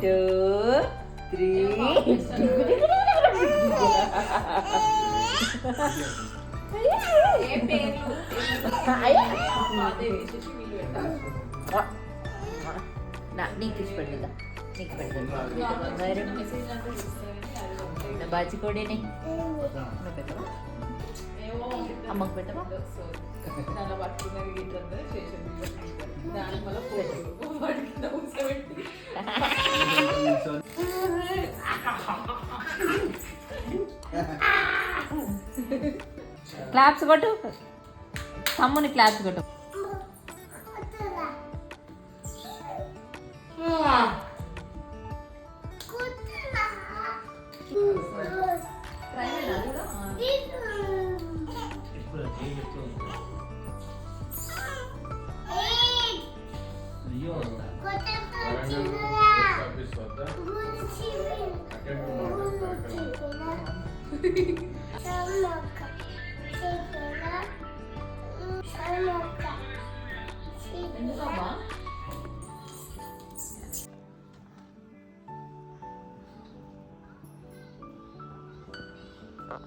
Two, three. నీకు ఇష్టపడిందా నీకు పెడతాను బాచి కోడేనే నువ్వు పెట్టవా అమ్మకు పెట్టవా క్లాప్స్ కొట్టు. తమ్ముని క్లాప్స్ కొట్టు.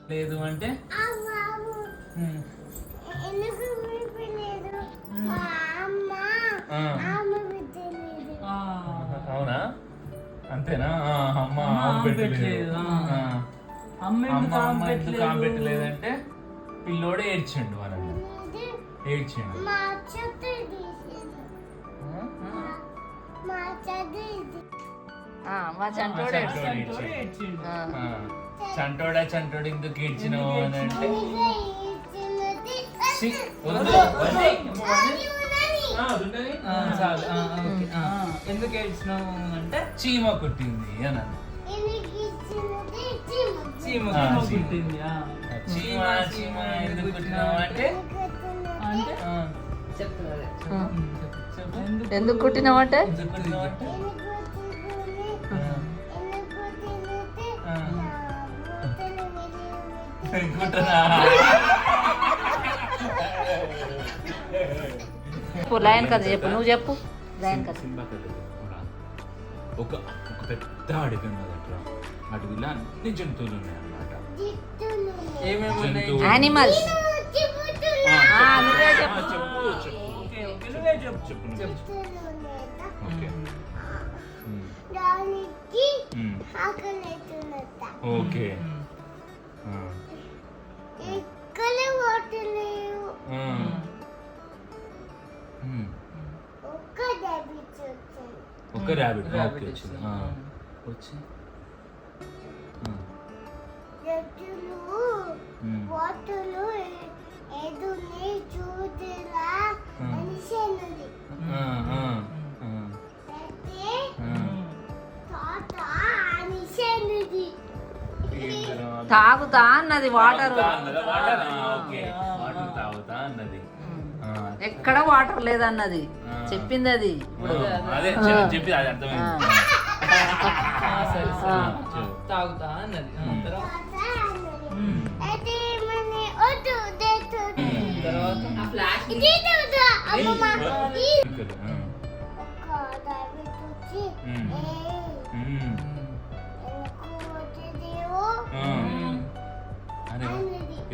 లేదు అంటే? అవునా? అంతేనా? అమ్మ పెట్టలేదు. అమ్మ పెట్టలేదంటే పిల్లోడే ఏడ్చిండు ఏడ్చిండు. చంటోడా. చంటోడు ఎందుకు ఏడ్చినావు అని అంటే ఎందుకు ఏడ్చినావు అంటే? చీమ కుట్టింది అని చీమ కుట్టింది. చీమ చీమ ఎందుకు కుట్టినావు అంటే ఎందుకు కుట్టినావంటే? చెప్పు లయన్ కథ చెప్పు. నువ్వు చెప్పు. లయన్ కథ. ఒక ఒక పెద్ద అడవి ఉన్నదట్రా అడవిలో అన్ని జంతువులు ఉన్నాయన్నమాట. ఏమేమి యానిమల్స్ నువ్వే చెప్పు. చెప్పు చెప్పు ఓకే ఒక ర్యాబిట్ ఓకే. వచ్చింది వచ్చి వాటర్లు తాగుతా అన్నది వాటర్. ఎక్కడ వాటర్ లేదన్నది? చెప్పింది అది తాగుతా అన్నది.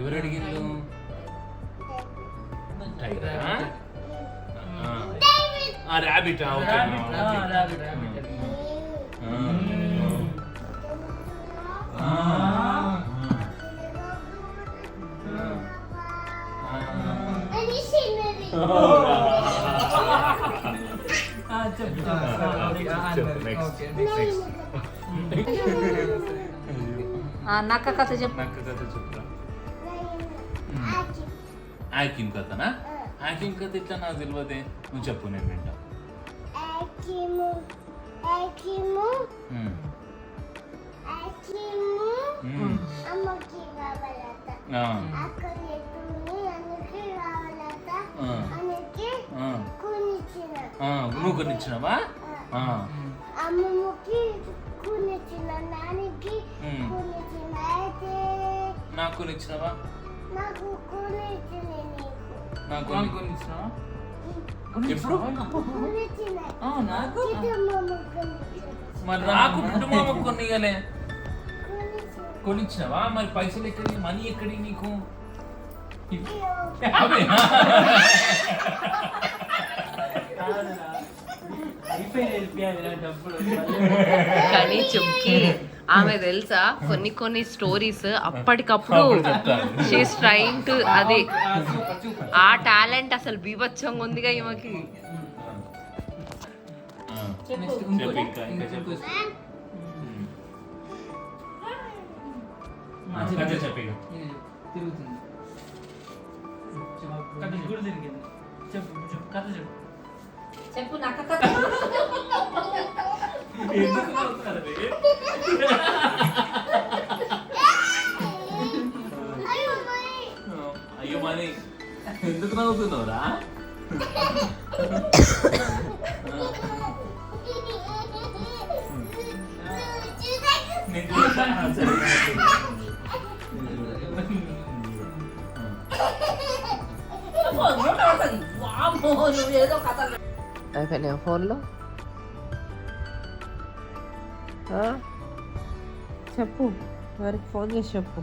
ഇവരടിക്കല്ലോ ആ റാബിറ്റ് ആ ഓക്കെ ആ ആ నక్క కథ చెప్పు నక్క కథ చెప్తా ఆకిం కథనా ఆకిం కథ ఇట్లా నాకు తెలియదే నువ్వు చెప్పు నేను వింటా ఆకిము ఆకిము ఆకిము అమ్మకి బాబలత అక్కడ నువ్వు కొనిచ్చినావా ఆ, అమ్మమ్మకి కొనిచ్చిన నాన్నకి ఉమ్. కొనిచ్చిన అయితే నాకు కొనిచ్చినావా? నాకు కొనిచ్చిన నీకు. కొన్ని కొన్ని? ఎప్పుడు? నాకు? మరి నాకు కుటుంబం కొనియలే కొనిచ్చిన కొనిచ్చినావా? మరి పైసలు ఎక్కడి మనీ ఎక్కడి నీకు. అవే. కానీ చుక్కి ఆమె తెలుసా? కొన్ని కొన్ని స్టోరీస్ అప్పటికప్పుడు. షీస్ ట్రైంగ్ టు అది ఆ, టాలెంట్ అసలు బీభత్సంగా ఉందిగా ఈమెకి. ఆ, నెక్స్ట్ చెప్పు. కథ చెప్పు. చెప్పు నక్క కథ? అయ్యో మరి ఎందుకు నవ్వుతున్నావురా నేను చూడతా? అయిపోయినాయి ఫోన్లో చెప్పు వారికి ఫోన్ చేసి చెప్పు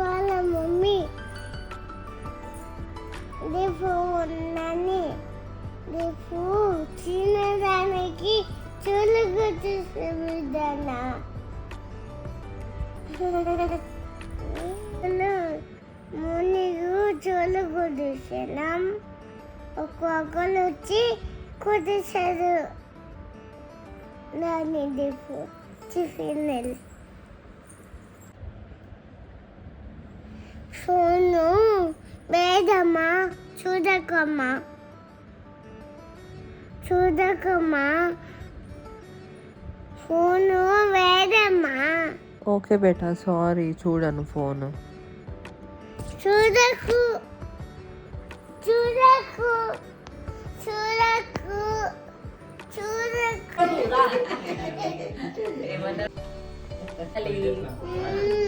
వాళ్ళ మమ్మీ రేపు ఉన్నని రేపు తినడానికి చులుగుతు సువిధనా మునిగు కుదిసినాం ఒక్కొక్కరు వచ్చి కుదిసారు దాని దిప్పు టిఫిన్ ఫోను వేదమ్మా చూడకమ్మా. చూడకమ్మా. ఫోను వేదమ్మా. ఓకే బేటా సారీ చూడను ఫోను. 中学中学中学中学 Terima kasih.